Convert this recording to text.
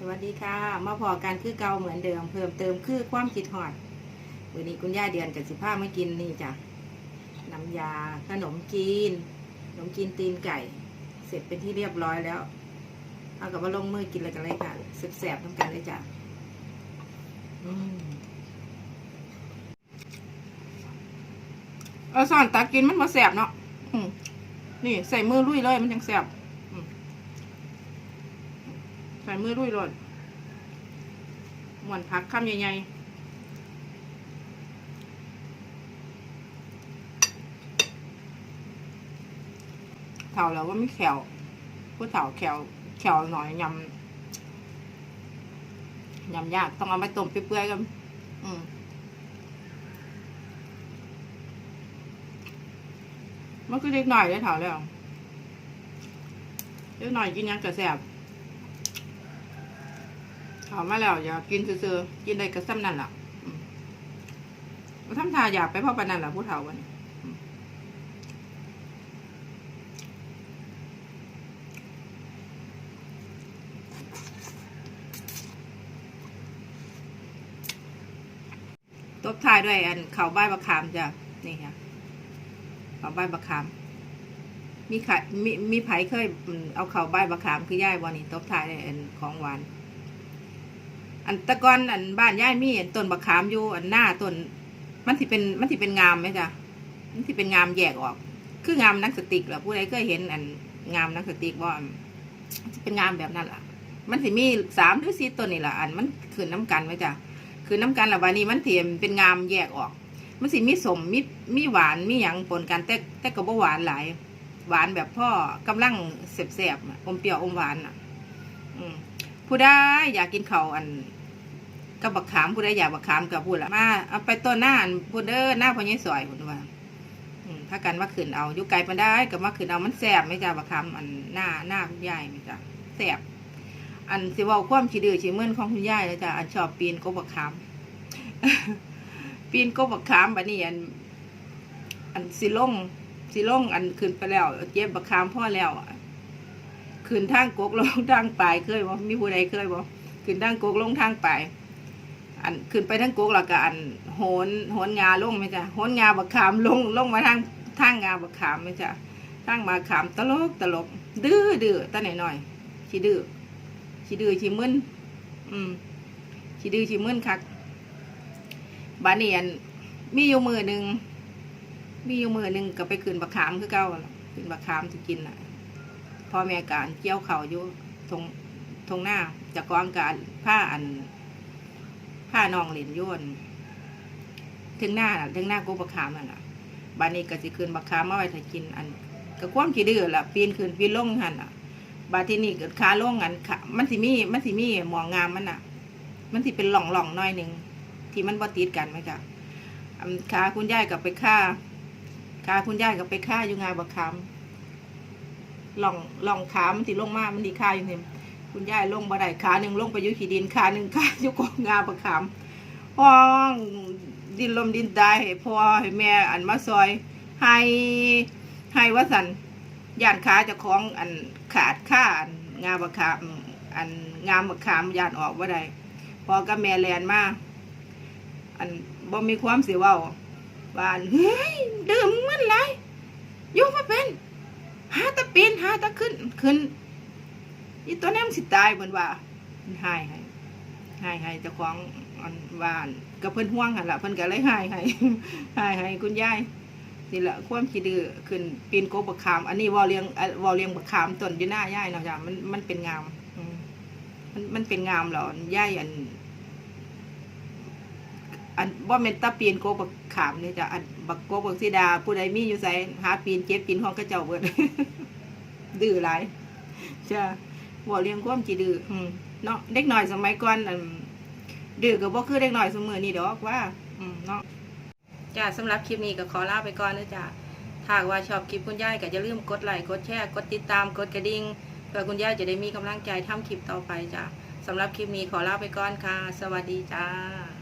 สวัสดีค่ะ มาพอกันคือเก่าเหมือนเดิม เพิ่มเติมคือความคิดหอดวันนี้คุณย่าเดือนกับสิผ้าไมากินนี่จ้ะน้ำยาขนมจีนขนมจีนตีนไก่ เสร็จเป็นที่เรียบร้อยแล้ว เอากับว่าลงมือกินเลยกันเลยค่ะแสบๆทั้งกันเลยจ้ะเอาสอนตักกินมันมาแสบเนาะนี่ใส่มือลุยเลยมันยังแสบ ใส่มือด้วยรดหมวนผักคำใหญ่ๆเถาแล้วว่าไม่แขวผู้เถาแขวแขวหน่อยยำยำยากต้องเอาไปต้มเปื่อยๆกันอืมมันก็เล็กหน่อยได้เถาแล้วเล็กหน่อยกินยังกระแสบ ถามาแล้วอย่ากินซื่อๆกินได้กระซ้ำนั่นล่ะอืมบ่ทำทาอยากไปพ่อปานั่นล่ะผู้เฒ่าวันตบท้ายด้วยอันเขาใบายบะขามจ้ะนี่ค่ะเขาใบายบะขามมีไข่มีมีไผ่เคยอืมเอาเข่าใบายบะขามคือย่ายวันนี้ตบท้ายด้วยอันของหวาน อันตะกอนอันบ้านย่ายมีอันต้นบักขามอยู่อันหน้าต้นมันที่เป็นมันที่เป็นงามไหมจ๊ะมันที่เป็นงามแยกออก คืองามนักสติกเหรอผู้ใดเคยเห็นอันงามนักสติกว่ามันเป็นงามแบบนั้นล่ะ มันสิมีสามหรือสี่ต้นนี่แหละอันมันคืนน้ำกันไหมจ๊ะคืนน้ำกันละวันนี้มันเทียมเป็นงามแยกออก มันสิมีสมมีมีหวานมีหยังปนกันแต่แต่ก็บ่หวานหลายหวานแบบพ่อกำลังเสบๆอะอมเปรี้ยวอมหวานอะ อืมผู้ใดอยากกินเขาอัน กับบักขามผู้ใดอยากบักขามกับพูดละมาเอาไปต้นหน้าพูดเด้อหน้าพญายสอยพูดว่าถ้ากันมาขืนเอาอยู่ไกลมาได้กับมาขืนเอามันแสบไม่จ้าบักขามอันหน้าหน้าคุณยายไม่จ้าแสบอันสิเว่าความขี้ดื้อขี้มึนของคุณยายแล้วจ้าอันชอบปีนกบบักขามปีนกบบักขามบัดนี้อัน อันสิลงสิลงอันขึ้นไปแล้วเจ็บบักขามพ่อแล้วขึ้นทางกกลงทางปลายเคยบ่มีผู้ใดเคยบ่ขึ้นทางกกลงทางปลาย อันขึ้นไปทั้งกุกแล้วก็อันโหนโหนงาลงไหมจ๊ะโหนงาบักขามลงลงมาทางทางงาบักขามไหมจ๊ะทางมาขามตลกตลก ดื้อดื้อตาหน่อยหน่อยขี้ดื้อขี้ดื้อขี้มึนอืมขี้ดื้อขี้มึนคักบาเนียนมีอยู่มือหนึ่งมีอยู่มือหนึ่งก็ไปขึ้นบักขามคือเก่าขึ้นบักขามที่กินน่ะพ่อแม่การเกี่ยวเข่าอยู่ทงทงหน้าจากกองการผ้าอัน ผ้าน้องเหรียญย่นถึงหน้าน่ะถึงหน้ากูบักขามนั่นน่ะบานนี้ก็สิคืนบักขามมาไว้ถ้ากินอันก็ความขี้ดื้อล่ะปีนขึ้นปีนลงหันน่ะ บาที่นี่เกิดขาลงอันขามันสิมีมันสิมีหมองงามมันน่ะ มันสิเป็นหล่องหล่องน้อยหนึ่งที่มันบ่ติดกันไหมจ๊ะอันขาคุณยายกับไปฆ่าขาคุณยายกับไปฆ่าอยู่งานบักขามหล่องหล่องขามันสิลงมากมันดีฆ่าอยู่เนี่ย คุณยายลงบันไดขาหนึ่งลงไปยุขีดินขาหนึ่งขาอยู่กองงาประคำห้องดินลมดินตายให้พ่อให้แม่อันมาซอย ให้ให้วสันย่านขาจะคล้องอันขาดค่าอันงาประคำอันงามประคำย่านออกว่าใดพอกับแม่แลนมาอันบ่มีความเสียว่าว่านเฮ้ยดื่มมันไรยุ่มาเป็น หาตะปีนหาตะขึ้นขึ้น อีตัวนี้มันสิตายเหมือนว่าหายให้หายให้เจ้าของอันวานกับเพิ่นห่วงหันละเพิ่นก็เลยหายให้หายให้คุณยายนี่แหละความขี้ดื้อขึ้นปีนโกบักขาม อันนี้วอเลียงอะวอเลียงบักขามต้นอยู่หน้ายายเนาะจ้ะมันมันเป็นงามมันมันเป็นงามเหรอยายอัน อันว่าเมนตาปีนโกบักขามเนี่ยจ้ะอันบักโกบักสีดา ผู้ใดมีอยู่ใส่หาปีนเจ็บปีนของกระเจ้าเบิดดื้อหลายจ้ะ บ่เลี้ยงความจีดื้ออืมเนาะเด็กหน่อยสมัยก่อนอันดื้อก็บ่คือเด็กหน่อยสมือนี่ดอกว่าอืมเนาะจ้าสำหรับคลิปนี้ก็ขอลาไปก่อนนะจ้าถ้าหากว่าชอบคลิปคุณยายก็อย่าลืมกดไลค์กดแชร์กดติดตามกดกระดิ่งเพื่อคุณยายจะได้มีกำลังใจทำคลิปต่อไปจ้าสำหรับคลิปนี้ขอลาไปก่อนค่ะ สวัสดีจ้า